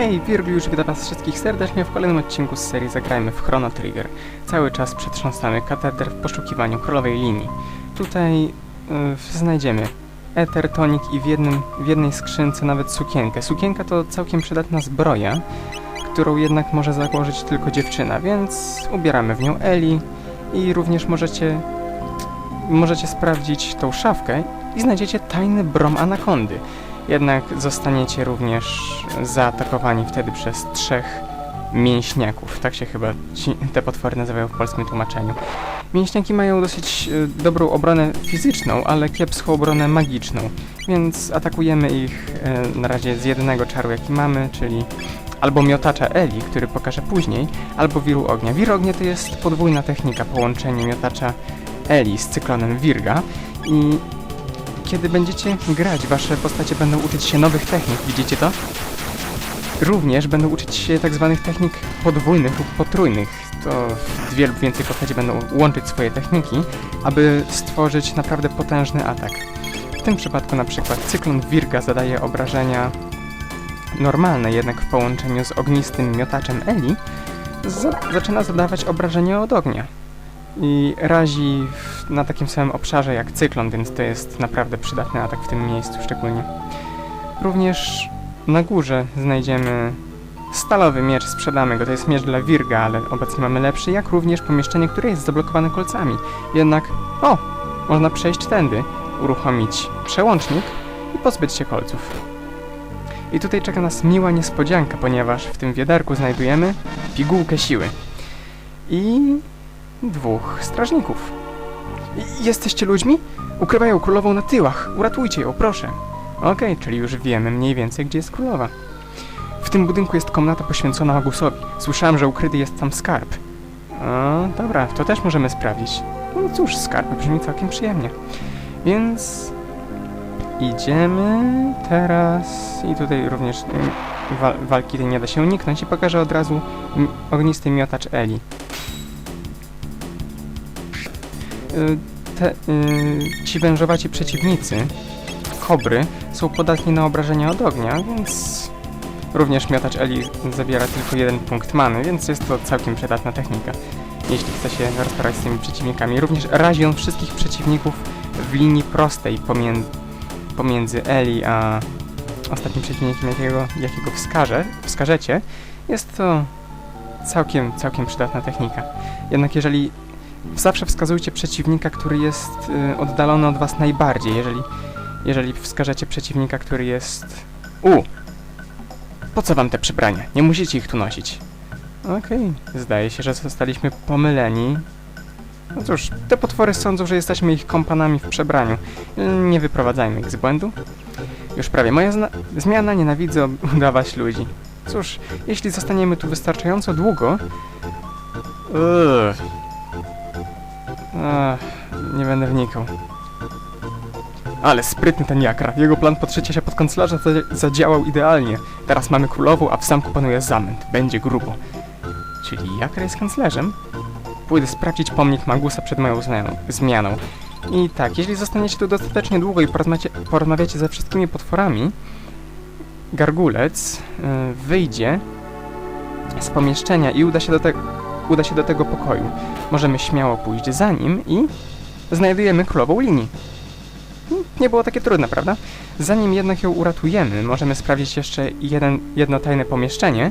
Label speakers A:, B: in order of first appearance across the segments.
A: Hej, już witam was wszystkich serdecznie w kolejnym odcinku z serii Zagrajmy w Chrono Trigger. Cały czas przetrząsamy katedrę w poszukiwaniu królowej linii. Tutaj y, znajdziemy eter, tonik i w, jednym, w jednej skrzynce nawet sukienkę. Sukienka to całkiem przydatna zbroja, którą jednak może założyć tylko dziewczyna, więc ubieramy w nią Eli i również możecie, możecie sprawdzić tą szafkę i znajdziecie tajny brom anakondy. Jednak zostaniecie również zaatakowani wtedy przez trzech mięśniaków. Tak się chyba ci, te potwory nazywają w polskim tłumaczeniu. Mięśniaki mają dosyć e, dobrą obronę fizyczną, ale kiepską obronę magiczną, więc atakujemy ich e, na razie z jedynego czaru jaki mamy, czyli albo miotacza Eli, który pokażę później, albo wiru ognia. Wir ognia to jest podwójna technika, połączenie miotacza Eli z cyklonem Wirga i kiedy będziecie grać, wasze postacie będą uczyć się nowych technik, widzicie to? Również będą uczyć się tak zwanych technik podwójnych lub potrójnych. To dwie lub więcej postaci będą łączyć swoje techniki, aby stworzyć naprawdę potężny atak. W tym przypadku na przykład cyklon Wirga zadaje obrażenia normalne, jednak w połączeniu z ognistym miotaczem Eli za zaczyna zadawać obrażenia od ognia i razi na takim samym obszarze jak cyklon, więc to jest naprawdę przydatny atak w tym miejscu szczególnie. Również na górze znajdziemy stalowy miecz, sprzedamy go, to jest miecz dla Wirga, ale obecnie mamy lepszy, jak również pomieszczenie, które jest zablokowane kolcami. Jednak, o, można przejść tędy, uruchomić przełącznik i pozbyć się kolców. I tutaj czeka nas miła niespodzianka, ponieważ w tym wiaderku znajdujemy pigułkę siły. I dwóch strażników. Jesteście ludźmi? Ukrywają królową na tyłach. Uratujcie ją, proszę. Okej, czyli już wiemy mniej więcej, gdzie jest królowa. W tym budynku jest komnata poświęcona Magusowi. Słyszałem, że ukryty jest tam skarb. O, dobra, to też możemy sprawdzić. No cóż, skarb brzmi całkiem przyjemnie. Więc idziemy teraz i tutaj również wa walki tej nie da się uniknąć i pokażę od razu ognisty miotacz Eli. Te, y, ci wężowaci przeciwnicy, kobry, są podatni na obrażenia od ognia, więc również miotacz Eli zabiera tylko jeden punkt many, więc jest to całkiem przydatna technika, jeśli chce się rozprawiać z tymi przeciwnikami. Również razi on wszystkich przeciwników w linii prostej pomiędzy, pomiędzy Eli a ostatnim przeciwnikiem, jakiego, jakiego wskaże, wskażecie. Jest to całkiem, całkiem przydatna technika. Jednak jeżeli zawsze wskazujcie przeciwnika, który jest y, oddalony od was najbardziej. Jeżeli, jeżeli wskażecie przeciwnika, który jest... U! Po co wam te przybrania? Nie musicie ich tu nosić. Okej, zdaje się, że zostaliśmy pomyleni. No cóż, te potwory sądzą, że jesteśmy ich kompanami w przebraniu. Nie wyprowadzajmy ich z błędu. Już prawie. Moja zmiana nienawidzę udawać ludzi. Cóż, jeśli zostaniemy tu wystarczająco długo... Ugh. Ach, nie będę wnikał. Ale sprytny ten Jakra. Jego plan podszycia się pod kanclerza za- zadziałał idealnie. Teraz mamy królową, a w zamku panuje zamęt. Będzie grubo. Czyli Jakra jest kanclerzem? Pójdę sprawdzić pomnik Magusa przed moją zmianą. I tak, jeśli zostaniecie tu dostatecznie długo i porozmawiacie ze wszystkimi potworami, Gargulec y, wyjdzie z pomieszczenia i uda się do, te, uda się do tego pokoju możemy śmiało pójść za nim i znajdujemy królową linii. Hmm, Nie było takie trudne, prawda? Zanim jednak ją uratujemy, możemy sprawdzić jeszcze jeden, jedno tajne pomieszczenie,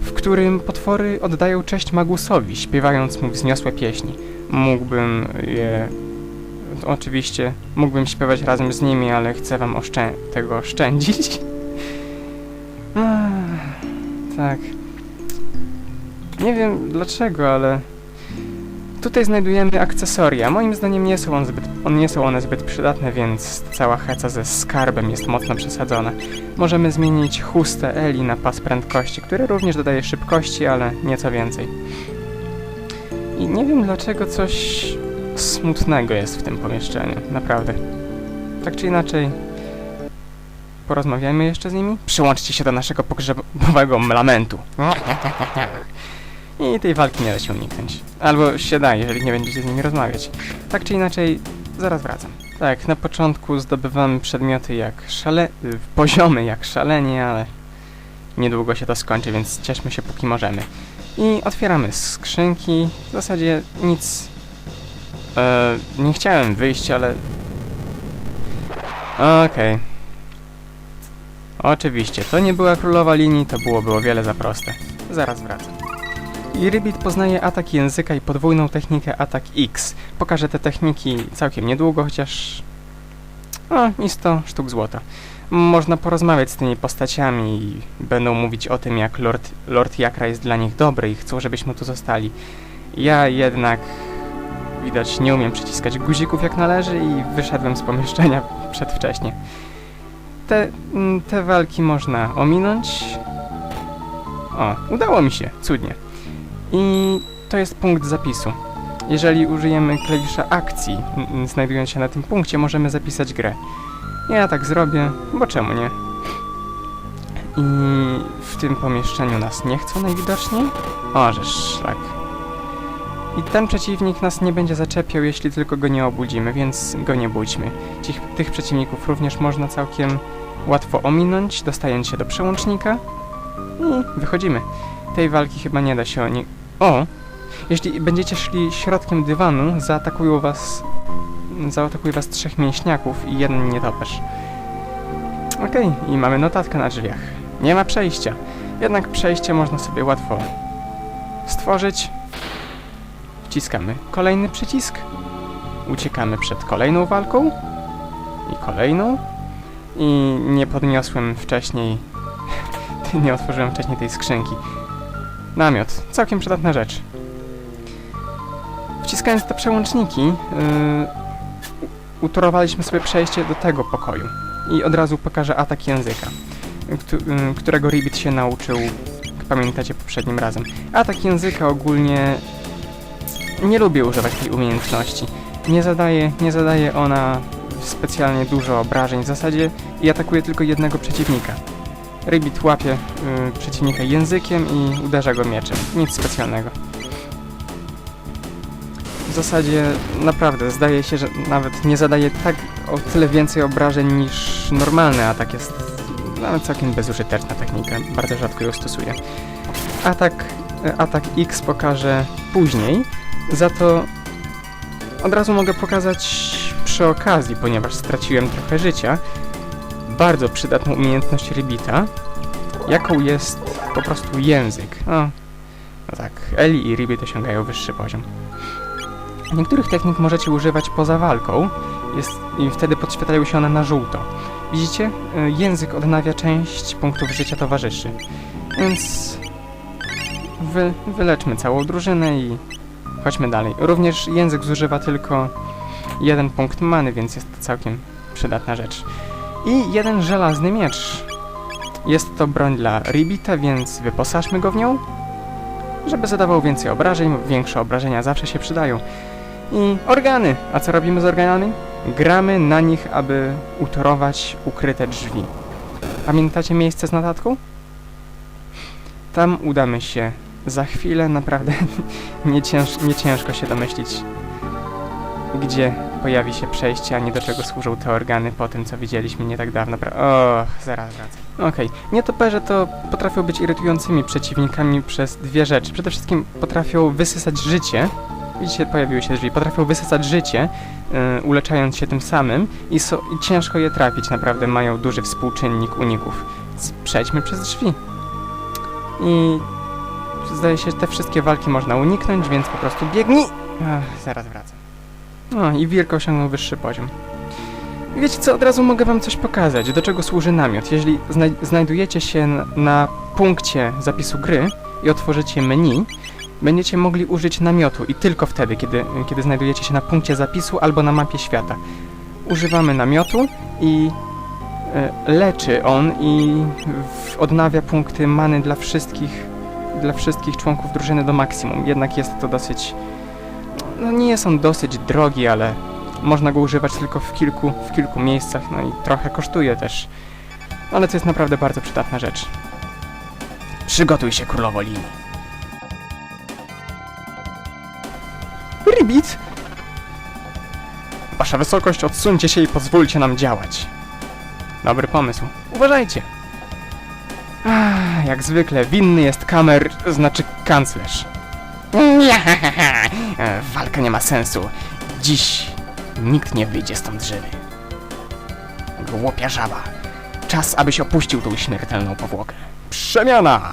A: w którym potwory oddają cześć Magusowi, śpiewając mu wzniosłe pieśni. Mógłbym je... Oczywiście mógłbym śpiewać razem z nimi, ale chcę wam oszczę tego oszczędzić. Tak. Nie wiem dlaczego, ale Tutaj znajdujemy akcesoria. Moim zdaniem nie są, on zbyt, on nie są one zbyt przydatne, więc cała heca ze skarbem jest mocno przesadzona. Możemy zmienić chustę Eli na pas prędkości, który również dodaje szybkości, ale nieco więcej. I nie wiem dlaczego coś smutnego jest w tym pomieszczeniu, naprawdę. Tak czy inaczej, porozmawiajmy jeszcze z nimi? Przyłączcie się do naszego pogrzebowego lamentu. I tej walki nie da się uniknąć. Albo się da, jeżeli nie będziecie z nimi rozmawiać. Tak czy inaczej, zaraz wracam. Tak, na początku zdobywamy przedmioty jak szale... poziomy jak szalenie, ale niedługo się to skończy, więc cieszmy się póki możemy. I otwieramy skrzynki. W zasadzie nic. E, nie chciałem wyjść, ale. Okej. Oczywiście, to nie była królowa linii, to byłoby o wiele za proste. Zaraz wracam. Rybit poznaje atak języka i podwójną technikę atak X. Pokażę te techniki całkiem niedługo, chociaż... O, i 100 sztuk złota. Można porozmawiać z tymi postaciami i będą mówić o tym, jak Lord, Lord Jakra jest dla nich dobry i chcą, żebyśmy tu zostali. Ja jednak... Widać, nie umiem przyciskać guzików jak należy i wyszedłem z pomieszczenia przedwcześnie. Te, mm, te walki można ominąć. O, udało mi się, cudnie. I to jest punkt zapisu. Jeżeli użyjemy klawisza akcji, znajdując się na tym punkcie, możemy zapisać grę. Ja tak zrobię, bo czemu nie? I w tym pomieszczeniu nas nie chcą najwidoczniej? O, że szlak. I ten przeciwnik nas nie będzie zaczepiał, jeśli tylko go nie obudzimy, więc go nie budźmy. Tych, tych przeciwników również można całkiem łatwo ominąć, dostając się do przełącznika i wychodzimy. Tej walki chyba nie da się oni... O! Jeśli będziecie szli środkiem dywanu, zaatakują was... Zaatakuje was trzech mięśniaków i jeden nietoperz. Okej, i mamy notatkę na drzwiach. Nie ma przejścia. Jednak przejście można sobie łatwo stworzyć. Wciskamy kolejny przycisk. Uciekamy przed kolejną walką. I kolejną. I nie podniosłem wcześniej... nie otworzyłem wcześniej tej skrzynki. Namiot. Całkiem przydatna rzecz. Wciskając te przełączniki, yy, utorowaliśmy sobie przejście do tego pokoju. I od razu pokażę atak języka, yy, którego Ribbit się nauczył, pamiętacie poprzednim razem. Atak języka ogólnie nie lubię używać tej umiejętności. Nie zadaje, nie zadaje ona specjalnie dużo obrażeń w zasadzie i atakuje tylko jednego przeciwnika. Ribbit łapie y, przeciwnika językiem i uderza go mieczem. Nic specjalnego. W zasadzie naprawdę zdaje się, że nawet nie zadaje tak o tyle więcej obrażeń niż normalny atak jest. Nawet całkiem bezużyteczna technika, bardzo rzadko ją stosuję. Atak, atak X pokażę później, za to od razu mogę pokazać przy okazji, ponieważ straciłem trochę życia, bardzo przydatną umiejętność Rybita, jaką jest po prostu język. O, no tak, Eli i Ribbit osiągają wyższy poziom. Niektórych technik możecie używać poza walką jest, i wtedy podświetlają się one na żółto. Widzicie? Y, Język odnawia część punktów życia towarzyszy. Więc wy, wyleczmy całą drużynę i chodźmy dalej. Również język zużywa tylko jeden punkt many, więc jest to całkiem przydatna rzecz. I jeden żelazny miecz. Jest to broń dla Ribbita, więc wyposażmy go w nią, żeby zadawał więcej obrażeń, większe obrażenia zawsze się przydają. I organy. A co robimy z organami? Gramy na nich, aby utorować ukryte drzwi. Pamiętacie miejsce z notatką? Tam udamy się za chwilę, naprawdę nie, cięż, nie ciężko się domyślić, gdzie pojawi się przejście, a nie do czego służą te organy po tym, co widzieliśmy nie tak dawno. Pra- o, zaraz wracam. Okej, nietoperze to potrafią być irytującymi przeciwnikami przez dwie rzeczy. Przede wszystkim potrafią wysysać życie. Widzicie, pojawiły się drzwi. Potrafią wysysać życie, yy, uleczając się tym samym i, so, i ciężko je trafić. Naprawdę mają duży współczynnik uników. Więc Przejdźmy przez drzwi. I zdaje się, że te wszystkie walki można uniknąć, więc po prostu biegnij. Ach, zaraz wracam. No i Wirko osiągnął wyższy poziom. Wiecie co, od razu mogę wam coś pokazać, do czego służy namiot. Jeżeli znaj znajdujecie się na, punkcie zapisu gry i otworzycie menu, będziecie mogli użyć namiotu i tylko wtedy, kiedy, kiedy znajdujecie się na punkcie zapisu albo na mapie świata. Używamy namiotu i e, leczy on i odnawia punkty many dla wszystkich, dla wszystkich członków drużyny do maksimum. Jednak jest to dosyć no nie jest on dosyć drogi, ale można go używać tylko w kilku, w kilku miejscach, no i trochę kosztuje też. Ale to jest naprawdę bardzo przydatna rzecz. Przygotuj się, królowo linii. Ribbit! Wasza wysokość, odsuńcie się i pozwólcie nam działać. Dobry pomysł. Uważajcie! Ah, Jak zwykle winny jest kamer, znaczy kanclerz. E, Walka nie ma sensu. Dziś nikt nie wyjdzie stąd żywy. Głupia żaba. Czas, abyś opuścił tą śmiertelną powłokę. Przemiana!